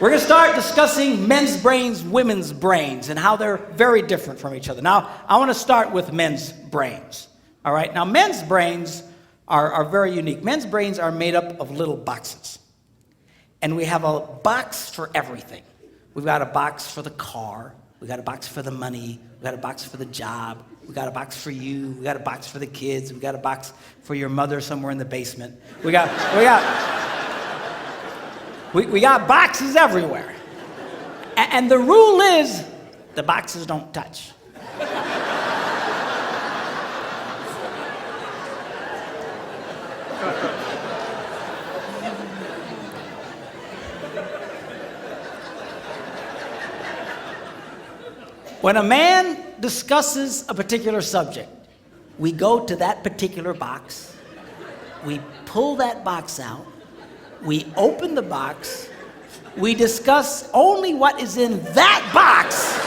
We're going to start discussing men's brains, women's brains, and how they're very different from each other. Now, I want to start with men's brains. All right, now men's brains are, are very unique. Men's brains are made up of little boxes, and we have a box for everything. We've got a box for the car, we got a box for the money, we got a box for the job, we got a box for you, we got a box for the kids, we got a box for your mother somewhere in the basement. We got, we got. We, we got boxes everywhere. A- and the rule is the boxes don't touch. When a man discusses a particular subject, we go to that particular box, we pull that box out, we open the box, we discuss only what is in that box.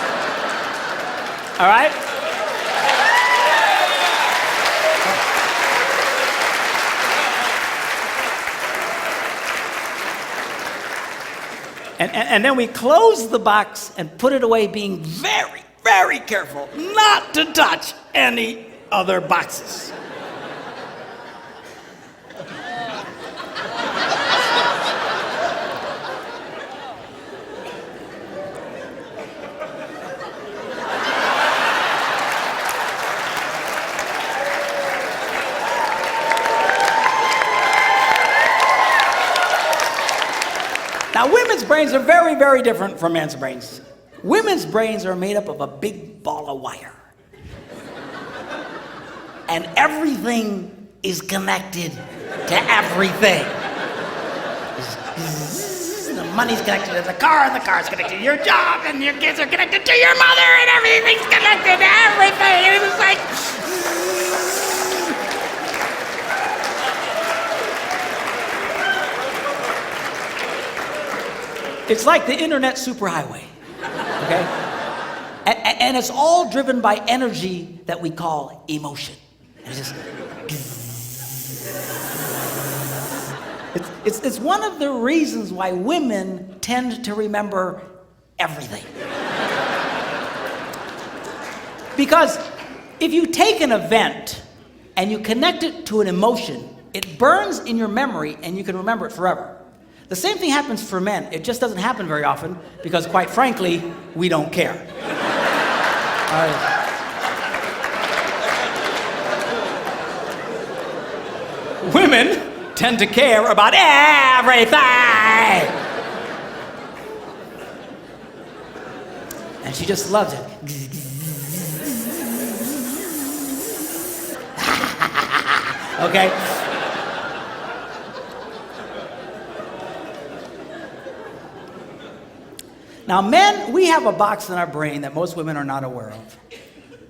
All right? And, and, and then we close the box and put it away, being very, very careful not to touch any other boxes. Now, women's brains are very, very different from men's brains. Women's brains are made up of a big ball of wire. And everything is connected to everything. The money's connected to the car, and the car's connected to your job, and your kids are connected to your mother, and everything's connected to everything. And it's like. It's like the internet superhighway. Okay? A- a- and it's all driven by energy that we call emotion. It's just. It's, it's, it's one of the reasons why women tend to remember everything. Because if you take an event and you connect it to an emotion, it burns in your memory and you can remember it forever. The same thing happens for men. It just doesn't happen very often because, quite frankly, we don't care. Women tend to care about everything. And she just loves it. okay? Now, men, we have a box in our brain that most women are not aware of.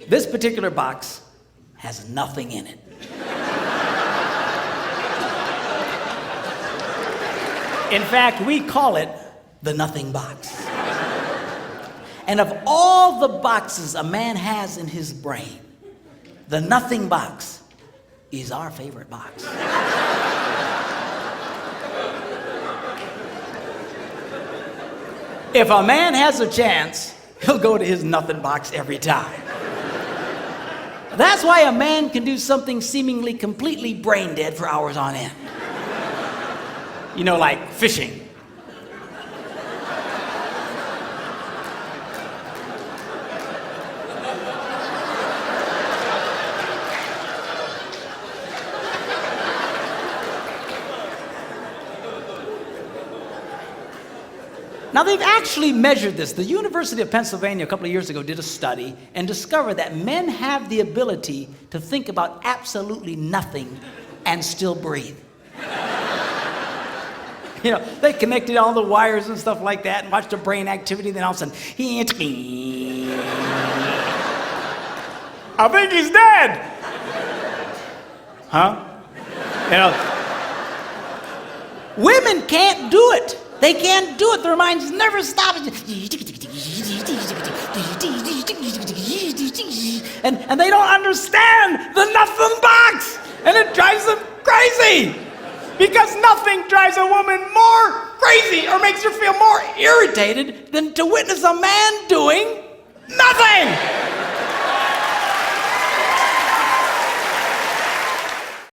This particular box has nothing in it. In fact, we call it the nothing box. And of all the boxes a man has in his brain, the nothing box is our favorite box. If a man has a chance, he'll go to his nothing box every time. That's why a man can do something seemingly completely brain dead for hours on end. You know, like fishing. Now, they've actually measured this. The University of Pennsylvania, a couple of years ago, did a study and discovered that men have the ability to think about absolutely nothing and still breathe. you know, they connected all the wires and stuff like that and watched the brain activity, then all of a sudden, he. I think he's dead. Huh? You know, women can't do it. They can't do it. Their minds never stop. And, and they don't understand the nothing box. And it drives them crazy. Because nothing drives a woman more crazy or makes her feel more irritated than to witness a man doing nothing.